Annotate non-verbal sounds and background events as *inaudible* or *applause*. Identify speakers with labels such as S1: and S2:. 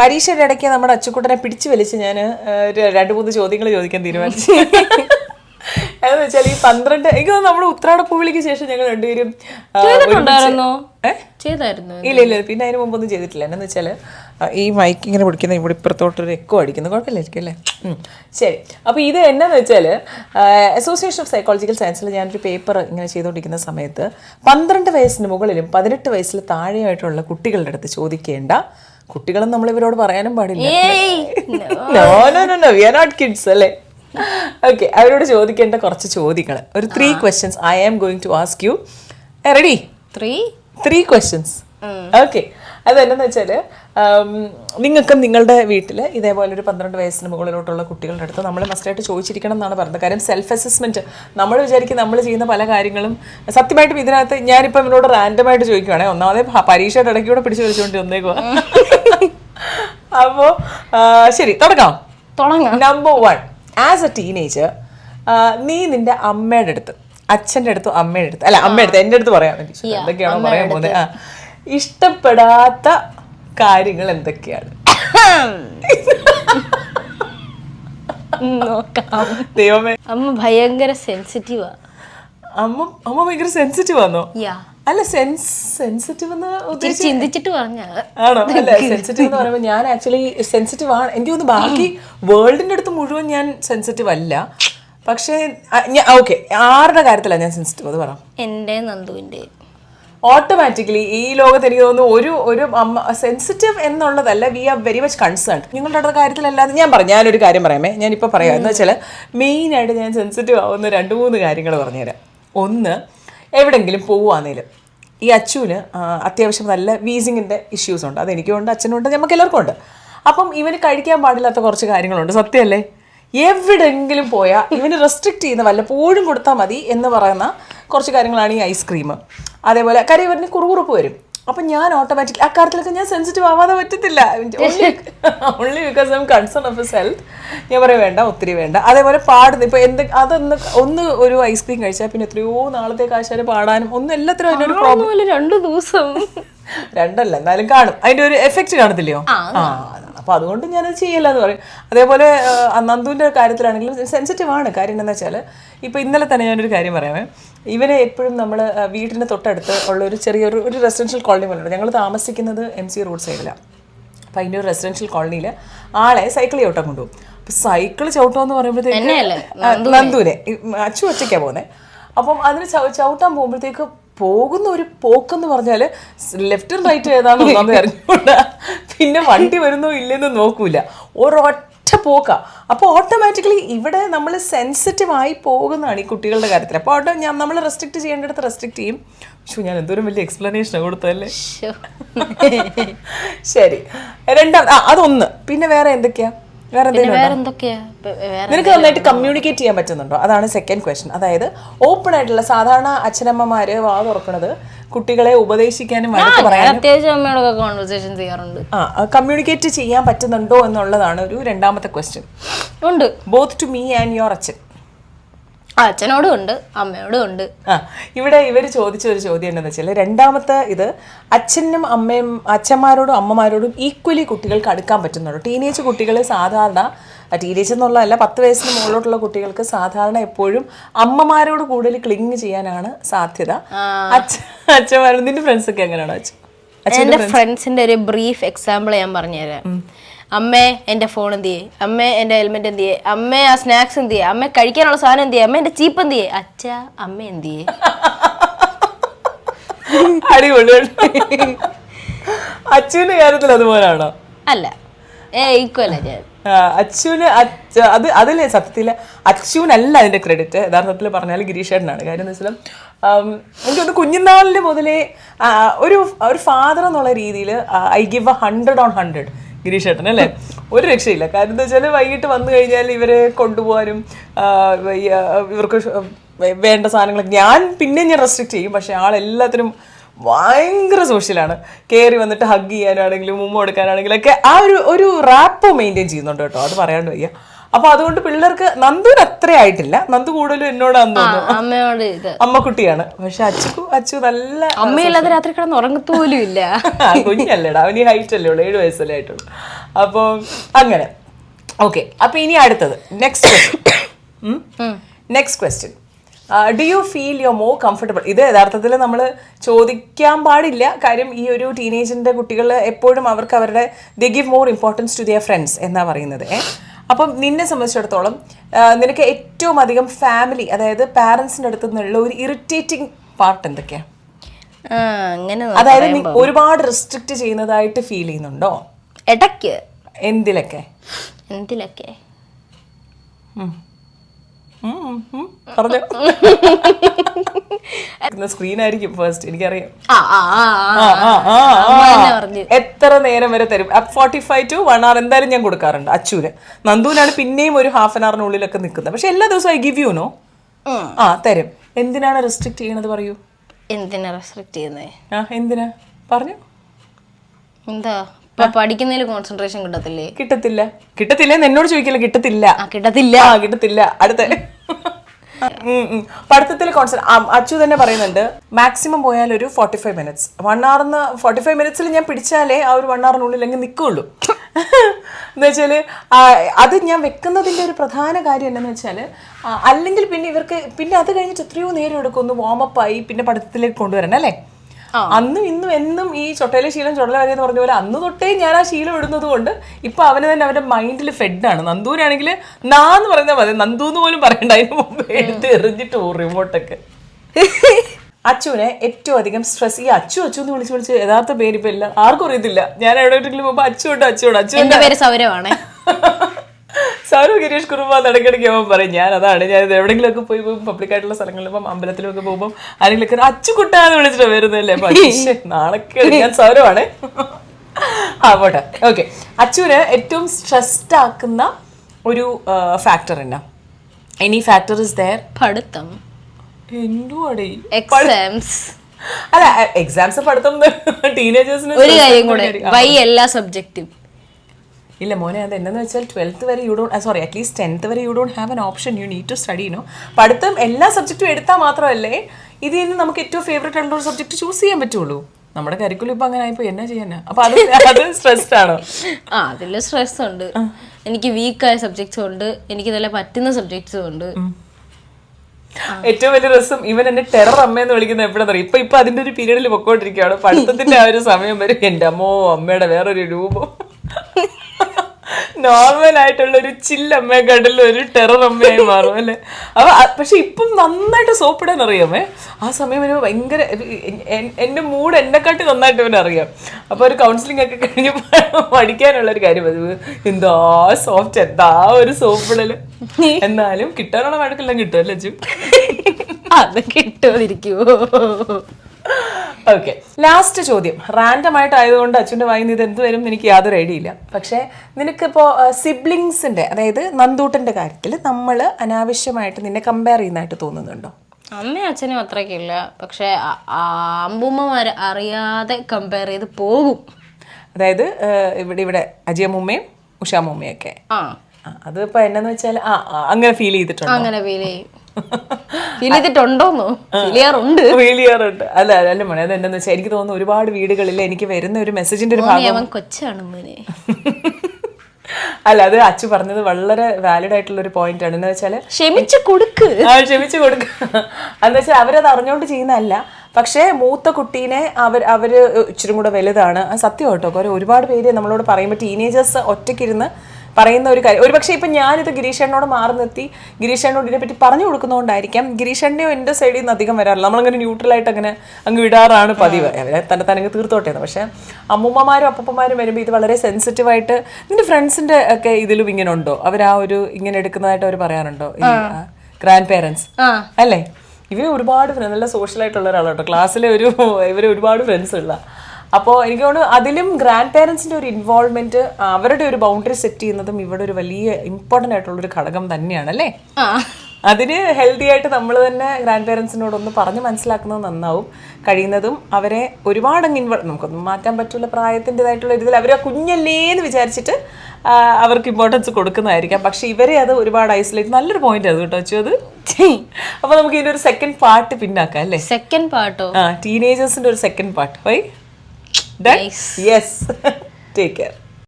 S1: പരീക്ഷയുടെ ഇടയ്ക്ക് നമ്മുടെ അച്ചുക്കുട്ടനെ പിടിച്ചു വലിച്ച് ഞാൻ രണ്ട് മൂന്ന് ചോദ്യങ്ങൾ ചോദിക്കാൻ തീരുമാനിച്ചു. എന്ന് വെച്ചാൽ ഈ പന്ത്രണ്ട് എനിക്ക് നമ്മുടെ നമ്മുടെ ഉത്രാടപ്പൂവിളിക്ക് ശേഷം ഞങ്ങൾ രണ്ടുപേരും ഇല്ല ഇല്ല പിന്നെ അതിന് മുമ്പൊന്നും ചെയ്തിട്ടില്ല. എന്നു വെച്ചാൽ ഈ മൈക്ക് ഇങ്ങനെ പിടിക്കുന്ന ഇവിടെ ഇപ്പുറത്തോട്ടൊരു എക്കോ അടിക്കുന്നു. കുഴപ്പമില്ലായിരിക്കും അല്ലേ? ശരി. അപ്പോൾ ഇത് എന്നാന്ന് വെച്ചാൽ അസോസിയേഷൻ ഓഫ് സൈക്കോളജിക്കൽ സയൻസിൽ ഞാനൊരു പേപ്പർ ഇങ്ങനെ ചെയ്തുകൊണ്ടിരിക്കുന്ന സമയത്ത് പന്ത്രണ്ട് വയസ്സിന് മുകളിലും പതിനെട്ട് വയസ്സിൽ താഴെയായിട്ടുള്ള കുട്ടികളുടെ അടുത്ത് ചോദിക്കേണ്ട കുട്ടികളും നമ്മൾ ഇവരോട് പറയാനും പാടില്ല. No no no no we are not kids അല്ലേ? ഓക്കെ അവരോട് ചോദിക്കേണ്ട കുറച്ച് ചോദ്യങ്ങൾ. ഒരു three questions I am going to ask you ready
S2: three
S1: three questions okay അതെന്താന്ന് വെച്ചാൽ നിങ്ങൾക്ക് നിങ്ങളുടെ വീട്ടിൽ ഇതേപോലെ ഒരു പന്ത്രണ്ട് വയസ്സിന് മുകളിലോട്ടുള്ള കുട്ടികളുടെ അടുത്ത് നമ്മൾ മസ്റ്റായിട്ട് ചോദിച്ചിരിക്കണം എന്നാണ് പറഞ്ഞത്. കാര്യം സെൽഫ് അസസ്മെന്റ് നമ്മൾ വിചാരിക്കും നമ്മൾ ചെയ്യുന്ന പല കാര്യങ്ങളും സത്യമായിട്ടും ഇതിനകത്ത് ഞാനിപ്പോൾ ഇവരോട് റാൻഡമായിട്ട് ചോദിക്കുവാണേ ഒന്നാമതേ പരീക്ഷയുടെ പരീക്ഷയുടെ ഇടയ്ക്കൂടെ പിടിച്ചു വലിച്ചുകൊണ്ട് വന്നേക്കുവാ. അപ്പോൾ ശരി തുടങ്ങാം.
S2: തുടങ്ങാം.
S1: Number one as a teenager നീ നിന്റെ അമ്മയുടെ അടുത്ത് അച്ഛന്റെ അടുത്തും അമ്മയുടെ അടുത്ത് അല്ല അമ്മയുടെ അടുത്ത് എന്റെ അടുത്ത് പറയാൻ എന്തൊക്കെയാണോ പറയാൻ പോകുന്നത് ആ. ഇഷ്ടപ്പെടാത്ത കാര്യങ്ങൾ എന്തൊക്കെയാണ്?
S2: നോക്കാം.
S1: ദൈവമേ.
S2: അമ്മ ഭയങ്കര സെൻസിറ്റീവാ
S1: അമ്മ അമ്മ ഭയങ്കര സെൻസിറ്റീവ് ആണോ
S2: യാ.
S1: അല്ല സെൻസ് സെൻസിറ്റീവ് എന്ന്
S2: ചിന്തിച്ചിട്ട് പറഞ്ഞാ.
S1: ആണോ? അല്ല സെൻസിറ്റീവ് എന്ന് പറയുമ്പോൾ ഞാൻ ആക്ച്വലി സെൻസിറ്റീവ് ആണ്. എനിക്ക് തോന്നുന്നു ബാക്കി വേൾഡിന്റെ അടുത്ത് മുഴുവൻ ഞാൻ സെൻസിറ്റീവ് അല്ല. പക്ഷേ ഓക്കെ ആരുടെ കാര്യത്തിലാണ് ഞാൻ സെൻസിറ്റീവ് അത് പറ.
S2: എന്റെ നന്ദുവിന്റെ
S1: ഓട്ടോമാറ്റിക്കലി ഈ ലോകത്ത് എനിക്ക് തോന്നുന്നു ഒരു ഒരു അമ്മ സെൻസിറ്റീവ് എന്നുള്ളതല്ല we are very much concern നിങ്ങളുടെ അടുത്ത കാര്യത്തിലല്ലാതെ ഞാൻ പറഞ്ഞു ഞാനൊരു കാര്യം പറയാമേ ഞാനിപ്പോൾ പറയാം. എന്ന് വെച്ചാൽ മെയിനായിട്ട് ഞാൻ സെൻസിറ്റീവ് ആവുന്ന രണ്ട് മൂന്ന് കാര്യങ്ങൾ പറഞ്ഞുതരാം. ഒന്ന് എവിടെങ്കിലും പോവുകയാണെങ്കിലും. ഈ അച്ചുവിന് അത്യാവശ്യം നല്ല വീസിങ്ങിന്റെ ഇഷ്യൂസ് ഉണ്ട്. അതെനിക്കുണ്ട് അച്ഛനുണ്ട് നമുക്ക് എല്ലാവർക്കും ഉണ്ട്. അപ്പം ഇവന് കഴിക്കാൻ പാടില്ലാത്ത കുറച്ച് കാര്യങ്ങളുണ്ട്. സത്യമല്ലേ? എവിടെങ്കിലും പോയാൽ ഇവന് റെസ്ട്രിക്റ്റ് ചെയ്യുന്ന വല്ലപ്പോഴും കൊടുത്താൽ മതി എന്ന് പറയുന്ന കുറച്ച് കാര്യങ്ങളാണ് ഈ ഐസ്ക്രീം അതേപോലെ കാര്യം ഇവരിന് കുറുകുറുപ്പ് വരും. അപ്പൊ ഞാൻ ഓട്ടോമാറ്റിക് ആ കാര്യത്തിലൊക്കെ ഞാൻ സെൻസിറ്റീവ് ആവാതെ പറ്റത്തില്ല. Only because I'm concern of health ഞാൻ പറയാം വേണ്ട ഒത്തിരി വേണ്ട. അതേപോലെ പാടുന്നു ഇപ്പൊ എന്ത് അതൊന്ന് ഒന്ന് ഒരു ഐസ്ക്രീം കഴിച്ചാൽ പിന്നെ എത്രയോ നാളത്തെ കാശാൽ പാടാനും ഒന്നും എല്ലാത്തിനും അതിനൊരു പ്രോബ്ലം
S2: രണ്ടു ദിവസം. *laughs*
S1: രണ്ടല്ല എന്നാലും കാണും. അതിന്റെ ഒരു എഫക്റ്റ് കാണത്തില്ലയോ? ആ അതാണ് അപ്പൊ അതുകൊണ്ട് ഞാനത് ചെയ്യില്ല എന്ന് പറയും. അതേപോലെ നന്ദുവിന്റെ കാര്യത്തിലാണെങ്കിലും സെൻസിറ്റീവ് ആണ്. കാര്യം എന്താണെന്ന് വെച്ചാൽ ഇപ്പോൾ ഇന്നലെ തന്നെ ഞാനൊരു കാര്യം പറയാമേ. ഇവനെ എപ്പോഴും നമ്മൾ വീടിന്റെ തൊട്ടടുത്ത് ഉള്ള ഒരു ചെറിയൊരു ഒരു റെസിഡൻഷ്യൽ കോളനി പോലെയുണ്ട് ഞങ്ങൾ താമസിക്കുന്നത് എം സി റോഡ് സൈഡിലാണ് അപ്പം അതിന്റെ ഒരു റെസിഡൻഷ്യൽ കോളനിയിൽ ആളെ സൈക്കിൾ ചവിട്ടാൻ കൊണ്ടുപോകും. അപ്പം സൈക്കിൾ ചവിട്ടുമെന്ന് പറയുമ്പോഴത്തേക്ക് നന്ദുവിനെ. അച്ചു ഒറ്റയ്ക്കാണ് പോകുന്നത് അപ്പം അതിന് ചവ- ചവിട്ടാൻ പോകുമ്പോഴത്തേക്ക് പോകുന്ന ഒരു പോക്കെന്ന് പറഞ്ഞാൽ ലെഫ്റ്റും റൈറ്റും ഏതാണെന്ന് അറിഞ്ഞുകൊണ്ട് പിന്നെ വണ്ടി വരുന്നോ ഇല്ലെന്ന് നോക്കൂല. ഒരൊറ്റ പോക്കാ. അപ്പോൾ ഓട്ടോമാറ്റിക്കലി ഇവിടെ നമ്മൾ സെൻസിറ്റീവ് ആയി പോകുന്നതാണ് ഈ കുട്ടികളുടെ കാര്യത്തിൽ അപ്പോൾ ഓട്ടോ ഞാൻ നമ്മൾ റെസ്ട്രിക്റ്റ് ചെയ്യേണ്ടടുത്ത് റെസ്ട്രിക്റ്റ് ചെയ്യും. പക്ഷെ ഞാൻ എന്തോരം വലിയ എക്സ്പ്ലനേഷനാണ് കൊടുത്തതല്ലേ?
S2: ശ്ശോ. *laughs*
S1: ശരി. രണ്ടാം അതൊന്ന്. പിന്നെ വേറെ എന്തൊക്കെയാ? വേറെ
S2: എന്തൊക്കെയാ
S1: നിനക്ക് നന്നായിട്ട് കമ്മ്യൂണിക്കേറ്റ് ചെയ്യാൻ പറ്റുന്നുണ്ടോ? അതാണ് സെക്കൻഡ് ക്വസ്റ്റ്യൻ അതായത് ഓപ്പൺ ആയിട്ടുള്ള സാധാരണ അച്ഛനമ്മമാര് വാ തുറക്കണത് കുട്ടികളെ ഉപദേശിക്കാനും
S2: അത്യാവശ്യം അമ്മയോടൊക്കെ കോൺവെർസേഷൻ ചെയ്യാറുണ്ട്.
S1: ആ കമ്മ്യൂണിക്കേറ്റ് ചെയ്യാൻ പറ്റുന്നുണ്ടോ എന്നുള്ളതാണ് ഒരു രണ്ടാമത്തെ ക്വസ്റ്റ്യൻ
S2: ഉണ്ട്.
S1: Both to me and your അച്ഛൻ.
S2: അച്ഛനോടും ഉണ്ട് അമ്മയോടും ഉണ്ട്.
S1: ആ ഇവിടെ ഇവർ ചോദിച്ച ഒരു ചോദ്യം എന്താണെന്ന് വെച്ചാൽ രണ്ടാമത്തെ ഇത് അച്ഛനും അമ്മയും അച്ഛന്മാരോടും അമ്മമാരോടും ഈക്വലി കുട്ടികൾക്ക് അടുക്കാൻ പറ്റുന്നുള്ളൂ ടീനേജ് കുട്ടികൾ സാധാരണ ടീനേജ് എന്നുള്ളതല്ല പത്ത് വയസ്സിന് മുകളിലോട്ടുള്ള കുട്ടികൾക്ക് സാധാരണ എപ്പോഴും അമ്മമാരോട് കൂടുതൽ ക്ലിങ് ചെയ്യാനാണ് സാധ്യത. അച്ഛ അച്ഛന്മാരോട് നിന്റെ ഫ്രണ്ട്സ് ഒക്കെ എങ്ങനെയാണോ അച്ഛൻ
S2: എന്റെ ഫ്രണ്ട്സിന്റെ ഒരു ബ്രീഫ് എക്സാമ്പിൾ ഞാൻ പറഞ്ഞുതരാം. അമ്മേ എന്റെ ഫോൺ എന്ത് ചെയ്യേ? അമ്മേ എന്റെ ഹെൽമെറ്റ് എന്ത് ചെയ്യേ? അമ്മേ ആ സ്നാക്സ് എന്ത് ചെയ്യേ? അമ്മേ കഴിക്കാനുള്ള സാധനം എന്ത് ചെയ്യേ? അമ്മ എന്റെ ചീപ്പ് എന്ത് ചെയ്യേ? അച്ഛ അമ്മ എന്ത് ചെയ്യേ? *laughs*
S1: അടിപൊളി. അച്ഛന്റെ കാര്യത്തിൽ അതുപോലാണോ?
S2: അല്ല. ഏ ഈക്വല ഞാൻ.
S1: ആ, അത് അതിൽ സത്യത്തിൽ അച്ഛനല്ല അതിന്റെ ക്രെഡിറ്റ് യഥാർത്ഥത്തിൽ പറഞ്ഞാൽ ഗിരീഷേട്ടനാണ്. കാര്യം എന്ന് വെച്ചാൽ എനിക്ക് തോന്നുന്നു കുഞ്ഞുനാളിൽ മുതലേ ഒരു ഒരു ഫാദർ എന്നുള്ള രീതിയിൽ I give a hundred on hundred ഗിരീഷേട്ടൻ അല്ലേ? ഒരു രക്ഷയില്ല. കാരണം എന്താ വെച്ചാൽ വൈകിട്ട് വന്നു കഴിഞ്ഞാൽ ഇവരെ കൊണ്ടുപോകാനും ഇവർക്ക് വേണ്ട സാധനങ്ങളൊക്കെ ഞാൻ പിന്നെ ഞാൻ റെസ്ട്രിക്റ്റ് ചെയ്യും. പക്ഷെ ആളെല്ലാത്തിനും ഭയങ്കര സോഷ്യലാണ് കയറി വന്നിട്ട് ഹഗ് ചെയ്യാനാണെങ്കിലും മുമ്പ് കൊടുക്കാനാണെങ്കിലും ഒക്കെ ആ ഒരു ഒരു റാപ്പ് മെയിന്റെയിൻ ചെയ്യുന്നുണ്ട് കേട്ടോ. അത് പറയാണ്ട് വയ്യ. അപ്പൊ അതുകൊണ്ട് പിള്ളേർക്ക് നന്ദുവിന് അത്ര ആയിട്ടില്ല. നന്ദു കൂടുതലും എന്നോടാന്ന് തോന്നുന്നു.
S2: അമ്മയോട് ഇത്.
S1: അമ്മക്കുട്ടിയാണ്. പക്ഷെ അച്ചു അച്ചു നല്ല
S2: അമ്മയില്ലാതെ രാത്രി കിടന്ന് ഉറങ്ങത്തോലും ഇല്ല.
S1: കുഞ്ഞല്ലേടാ അവന് ഹൈറ്റ് അല്ലേ ഉള്ളൂ ഏഴ് വയസ്സല്ലേ ആയിട്ടുള്ളൂ. അപ്പോൾ അങ്ങനെ. ഓക്കെ അപ്പൊ ഇനി അടുത്തത്. Next question next question do you feel you more comfortable ഇത് യഥാർത്ഥത്തിൽ നമ്മൾ ചോദിക്കാൻ പാടില്ല. കാര്യം ഈ ഒരു ടീനേജിന്റെ കുട്ടികൾ എപ്പോഴും അവർക്ക് അവരുടെ they give more importance to their friends എന്നാ പറയുന്നത്. ഏ? അപ്പം നിന്നെ സംബന്ധിച്ചിടത്തോളം നിനക്ക് ഏറ്റവും അധികം ഫാമിലി അതായത് പാരൻസിന്റെ അടുത്ത് നിന്നുള്ള ഒരു ഇറിറ്റേറ്റിംഗ് പാർട്ട് എന്തൊക്കെയാണ്
S2: അങ്ങനെ
S1: അതായത് നീ ഒരുപാട് റെസ്ട്രിക്റ്റ് ചെയ്യുന്നതായിട്ട് ഫീൽ ചെയ്യുന്നുണ്ടോ?
S2: ഇടയ്ക്ക്.
S1: എന്തിലൊക്കെ?
S2: എന്തിലൊക്കെ?
S1: പറഞ്ഞോ. *laughs* സ്ക്രീൻ ആയിരിക്കും ഫസ്റ്റ് എനിക്കറിയാം. എത്ര നേരം വരെ തരും? Forty five to one hour എന്തായാലും ഞാൻ കൊടുക്കാറുണ്ട് അച്ചൂന്. നന്ദുവിനാണ് പിന്നെയും ഒരു ഹാഫ് ആൻ അവറിനുള്ളിലൊക്കെ നിൽക്കുന്നത്. പക്ഷെ എല്ലാ ദിവസവും ഐ ഗിവ് യു നോ ആ തരും. എന്തിനാണ് റെസ്ട്രിക്ട് ചെയ്യണത് പറയൂ?
S2: എന്തിനാ റെസ്ട്രിക്ട് ചെയ്യുന്നത്
S1: ആ എന്തിനാ? പറഞ്ഞു.
S2: എന്താ? പഠിക്കുന്നതിൽ കോൺസെൻട്രേഷൻ കിട്ടത്തില്ലേ?
S1: കിട്ടത്തില്ല. കിട്ടത്തില്ല എന്നോട് ചോദിക്കില്ല കിട്ടത്തില്ല.
S2: കിട്ടത്തില്ല.
S1: കിട്ടത്തില്ല. അടുത്ത. പഠിത്തത്തിൽ കോൺസെൻട്രേ അച്ചു തന്നെ പറയുന്നുണ്ട് മാക്സിമം പോയാൽ ഒരു ഫോർട്ടി ഫൈവ് മിനിറ്റ്സ് വൺ അവറിന്ന് ഫോർട്ടി ഫൈവ് മിനിറ്റ്സിൽ ഞാൻ പിടിച്ചാലേ ആ ഒരു വൺ അവറിനുള്ളിൽ അങ്ങ് നിൽക്കുള്ളൂ *laughs* എന്ന് വെച്ചാൽ അത് ഞാൻ വെക്കുന്നതിന്റെ ഒരു പ്രധാന കാര്യം എന്താണെന്ന് വെച്ചാൽ അല്ലെങ്കിൽ പിന്നെ ഇവർക്ക് പിന്നെ അത് കഴിഞ്ഞിട്ട് എത്രയോ നേരം എടുക്കും ഒന്ന് വാമപ്പായി പിന്നെ പഠിത്തത്തിലേക്ക് കൊണ്ടുവരണം അല്ലേ? അന്നും ഇന്നും എന്നും ഈ ചൊട്ടയിലെ ശീലം ചുടല വരെ എന്ന് പറഞ്ഞ പോലെ അന്ന് തൊട്ടേ ഞാൻ ആ ശീലം ഇടുന്നത് കൊണ്ട് ഇപ്പൊ അവന് തന്നെ അവന്റെ മൈൻഡിൽ ഫെഡാണ് നന്ദൂരാണെങ്കിൽ നാന്ന് പറയുന്നത് മതി. നന്ദു എന്ന് പോലും പറയണ്ട. അതിന് മുമ്പ് എടുത്ത് എറിഞ്ഞിട്ട് പോകും റിമോട്ടൊക്കെ അച്ചുവിനെ ഏറ്റവും അധികം സ്ട്രെസ് ഈ അച്ചു അച്ചു എന്ന് വിളിച്ച് വിളിച്ച് യഥാർത്ഥ പേര് ഇപ്പൊ ഇല്ല. ആർക്കും അറിയത്തില്ല. ഞാൻ എവിടെ പോകുമ്പോ അച്ചു ഉണ്ട് അച്ചു ഉണ്ട് അച്ചു
S2: പേര് സൗരവാണ്. *laughs*
S1: സൗരവ് ഗിരീഷ് കുറുമ്പ നടക്കിടയ്ക്ക് അവൻ പറയും ഞാൻ അതാണ് ഞാൻ എവിടെയെങ്കിലുമൊക്കെ പോയി പോകും. പബ്ലിക് ആയിട്ടുള്ള സ്ഥലങ്ങളിൽ ഇപ്പം അമ്പലത്തിലൊക്കെ പോകുമ്പോൾ ആരെങ്കിലും അച്ചുകുട്ടാന്ന് വിളിച്ചിട്ട് വരുന്നല്ലേ പക്ഷേ നാളൊക്കെ ഞാൻ സൗരവാണ്. ആ പോട്ടെ. ഓക്കെ അച്ചുവിന് ഏറ്റവും സ്ട്രെസ്ഡ് ആക്കുന്ന ഒരു ഫാക്ടർ എന്നാ എനി ഫാക്ടർ ഇസ് ദയർ
S2: പഠിത്തം.
S1: എന്തുവാടേ?
S2: എക്സാംസ്
S1: അല്ല എക്സാംസ് പഠിത്തം ടീനേജേഴ്സിന്
S2: ഒരു കാര്യം കൂടെ. വൈ എല്ലാ സബ്ജക്റ്റും
S1: ഇല്ല മോനെ അത് എന്താന്ന് വെച്ചാൽ ട്വൽത്ത് വരെ you don't sorry at least tenth വരെ you don't have an option you need to study no പഠിത്തം എല്ലാ സബ്ജക്റ്റും എടുത്താൽ മാത്രമല്ലേ ഇതിൽ നിന്ന് നമുക്ക് ഏറ്റവും ഫേവറേറ്റ് ആയിട്ടുള്ള ഒരു സബ്ജക്ട് ചൂസ് ചെയ്യാൻ പറ്റുള്ളൂ. നമ്മുടെ കരിക്കുലം ഇപ്പൊ അങ്ങനെ ആയിപ്പോ എന്നാ ചെയ്യാനാ? അപ്പൊ അത് *laughs* അത് സ്ട്രെസ്ഡ് ആണോ?
S2: ആ അതിൽ സ്ട്രെസ് ഉണ്ട്. എനിക്ക് വീക്കായ സബ്ജക്ട്സ് ഉണ്ട്. എനിക്ക് നല്ല പറ്റുന്ന സബ്ജക്ട്സും ഉണ്ട്.
S1: ഏറ്റവും വലിയ രസം ഇവൻ എന്നെ ടെറർ അമ്മ എന്ന് വിളിക്കുന്ന എപ്പോഴാണെന്ന് ഇപ്പൊ ഇപ്പൊ അതിന്റെ ഒരു പീരീഡിൽ പൊക്കോണ്ടിരിക്കുകയാണ്. പഠിത്തത്തിന്റെ ആ ഒരു സമയം വരും എന്റെ അമ്മോ അമ്മയുടെ വേറൊരു രൂപം. *laughs* നോർമൽ ആയിട്ടുള്ള ഒരു ചില്ലമ്മയെ കണ്ടില്ല ഒരു ടെറർ അമ്മയായി മാറും അല്ലേ? അപ്പൊ പക്ഷെ ഇപ്പം നന്നായിട്ട് സോപ്പിടാൻ അറിയാമേ. ആ സമയം ഒരു ഭയങ്കര എ- എ- എന്റെ മൂഡ് എന്നെക്കാട്ടി നന്നായിട്ട് ഇവൻ അറിയാം. അപ്പൊ ഒരു കൗൺസിലിംഗ് ഒക്കെ കഴിഞ്ഞ് *laughs* പഠിക്കാനുള്ള ഒരു കാര്യം അത് എന്താ സോഫ്റ്റ് എന്താ ഒരു സോപ്പിടൽ എന്നാലും കിട്ടാനുള്ള വഴക്കെല്ലാം കിട്ടുമല്ലേ ചു *laughs*
S2: അത് കിട്ടുമായിരിക്കുമോ
S1: ഓക്കെ ലാസ്റ്റ് ചോദ്യം. റാൻഡം ആയിട്ട് ആയതുകൊണ്ട് അച്ഛന്റെ വായിന്ന് ഇത് എന്ത് വരും എനിക്ക് യാതൊരു ഐഡിയ ഇല്ല. പക്ഷേ നിനക്കിപ്പോൾ സിബ്ലിങ്സിന്റെ അതായത് നന്ദൂട്ടന്റെ കാര്യത്തിൽ നമ്മൾ അനാവശ്യമായിട്ട് നിന്നെ കമ്പയർ ചെയ്യുന്നതായിട്ട് തോന്നുന്നുണ്ടോ?
S2: അമ്മയും അച്ഛനും അത്രയ്ക്കില്ല പക്ഷേ ആ അറിയാതെ കമ്പയർ ചെയ്ത് പോകും.
S1: അതായത് ഇവിടെ ഇവിടെ അജിയമ്മയും ഉഷാമ്മയൊക്കെ
S2: ആ.
S1: അതിപ്പോൾ എന്നാന്ന് വെച്ചാൽ ആ, അങ്ങനെ ഫീൽ ചെയ്തിട്ടുണ്ട്?
S2: അങ്ങനെ ഫീൽ ചെയ്യും. ഫീൽ ചെയ്തിട്ടുണ്ടോന്നോ ഫീൽ ചെയ്യാറുണ്ട്
S1: അല്ല അല്ല മോനെ അത് എന്താന്ന് വെച്ചാൽ എനിക്ക് തോന്നുന്നു ഒരുപാട് വീടുകളിൽ എനിക്ക് വരുന്ന ഒരു മെസ്സേജിന്റെ ഒരു ഭാഗം
S2: അവൻ കൊച്ചാണ് മോനെ.
S1: അല്ല അത് അച്ചു പറഞ്ഞത് വളരെ വാലിഡ് ആയിട്ടുള്ള ഒരു പോയിന്റ് ആണ്. എന്ന് വെച്ചാൽ
S2: ക്ഷമിച്ച് കൊടുക്ക്.
S1: ക്ഷമിച്ചു കൊടുക്ക. എന്ന് വെച്ചാൽ അവരത് അറിഞ്ഞോണ്ട് ചെയ്യുന്നതല്ല. പക്ഷേ മൂത്ത കുട്ടീനെ അവർ അവർ ഇച്ചിരി കൂടെ വലുതാണ്. സത്യം കേട്ടോ ഒരുപാട് പേര് നമ്മളോട് പറയുമ്പോൾ ടീനേജേഴ്സ് ഒറ്റയ്ക്കിരുന്ന് പറയുന്ന ഒരു കാര്യം. ഒരുപക്ഷെ ഇപ്പം ഞാനിത് ഗിരീഷണ്ണോട് മാറി നിർത്തി. ഗിരീഷണ്ണോട് ഇതിനെപ്പറ്റി പറഞ്ഞു കൊടുക്കുന്നതുകൊണ്ടായിരിക്കാം ഗിരീഷണ്ണിയോ എന്റെ സൈഡിൽ നിന്ന് അധികം വരാറില്ല. നമ്മളങ്ങനെ ന്യൂട്രലായിട്ട് അങ്ങനെ അങ്ങ് വിടാറാണ് പതിവ്. അവരെ തന്നെ തന്നെ തീർത്തോട്ടെ എന്ന് പക്ഷേ അമ്മൂമ്മമാരും അപ്പൂപ്പന്മാരും വരുമ്പോൾ ഇത് വളരെ സെൻസിറ്റീവായിട്ട് നിന്റെ ഫ്രണ്ട്സിന്റെ ഒക്കെ ഇതിലും ഇങ്ങനെ ഉണ്ടോ? അവർ ആ ഒരു ഇങ്ങനെ എടുക്കുന്നതായിട്ട് അവർ പറയാറുണ്ടോ? ഗ്രാൻഡ് പേരൻസ് അല്ലേ? ഇവർ ഒരുപാട് നല്ല സോഷ്യലായിട്ടുള്ള ഒരാളാട്ടോ. ക്ലാസ്സിലെ ഒരു ഇവർ ഒരുപാട് ഫ്രണ്ട്സ് ഉള്ള. അപ്പോൾ എനിക്ക് തോന്നുന്നു അതിലും ഗ്രാൻഡ് പേരൻസിന്റെ ഒരു ഇൻവോൾവ്മെന്റ് അവരുടെ ഒരു ബൗണ്ടറി സെറ്റ് ചെയ്യുന്നതും ഇവിടെ ഒരു വലിയ ഇമ്പോർട്ടന്റ് ആയിട്ടുള്ള ഒരു ഘടകം തന്നെയാണ് അല്ലേ? അതിന് ഹെൽത്തി ആയിട്ട് നമ്മൾ തന്നെ ഗ്രാൻഡ് പേരൻസിനോടൊന്ന് പറഞ്ഞ് മനസ്സിലാക്കുന്നത് നന്നാവും. കഴിയുന്നതും അവരെ ഒരുപാട് അങ്ങ് ഇൻവോൾവ് നമുക്കൊന്നും മാറ്റാൻ പറ്റുള്ള പ്രായത്തിന്റെതായിട്ടുള്ള ഇതിൽ അവർ ആ കുഞ്ഞല്ലേ എന്ന് വിചാരിച്ചിട്ട് അവർക്ക് ഇമ്പോർട്ടൻസ് കൊടുക്കുന്നതായിരിക്കാം. പക്ഷേ ഇവരെ അത് ഒരുപാട് ഐസൊലേറ്റ് നല്ലൊരു പോയിന്റ് അത് കേട്ടോ അച്ചു അത്. അപ്പൊ നമുക്ക് ഇതിന്റെ ഒരു സെക്കൻഡ് പാർട്ട് പിന്നാക്കാം അല്ലേ?
S2: സെക്കൻഡ് പാർട്ടോ
S1: ആ ടീനേജേഴ്സിന്റെ ഒരു second part why? Done? Nice. Yes. *laughs* Take care.